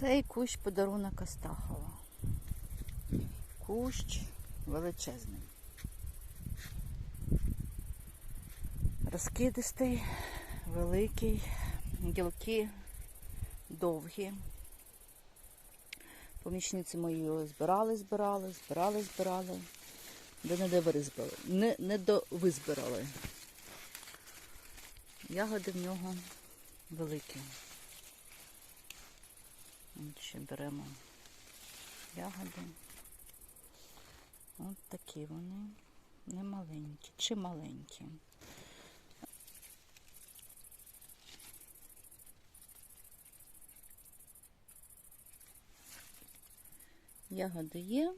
Цей кущ подарунок Астахова. Кущ величезний. Розкидистий, великий, гілки довгі. Помічниці мої його збирали, збирали, збирали, збирали. Де не довизбирали. Не, не довизбирали. Ягоди в нього великі. Ще беремо ягоди. От такі вони. Не маленькі чи маленькі. Ягоди є.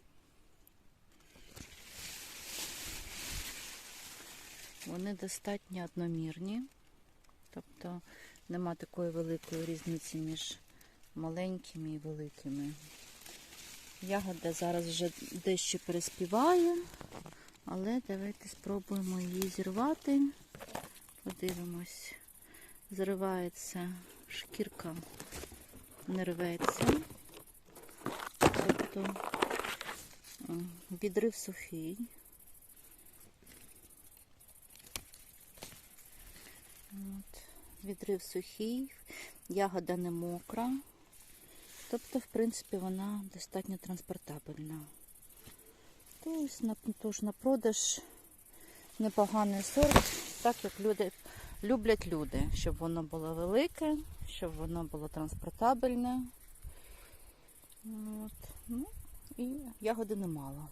Вони достатньо одномірні, тобто нема такої великої різниці між маленькими і великими. Ягода зараз вже дещо переспіває, але давайте спробуємо її зірвати. Подивимось. Зривається шкірка, не рветься. Тобто відрив сухий. От, відрив сухий, ягода не мокра. Тобто, в принципі, вона достатньо транспортабельна. На, тож на продаж непоганий сорт, так як люди, люблять люди, щоб воно було велике, щоб воно було транспортабельне. От. Ну, і ягоди немало.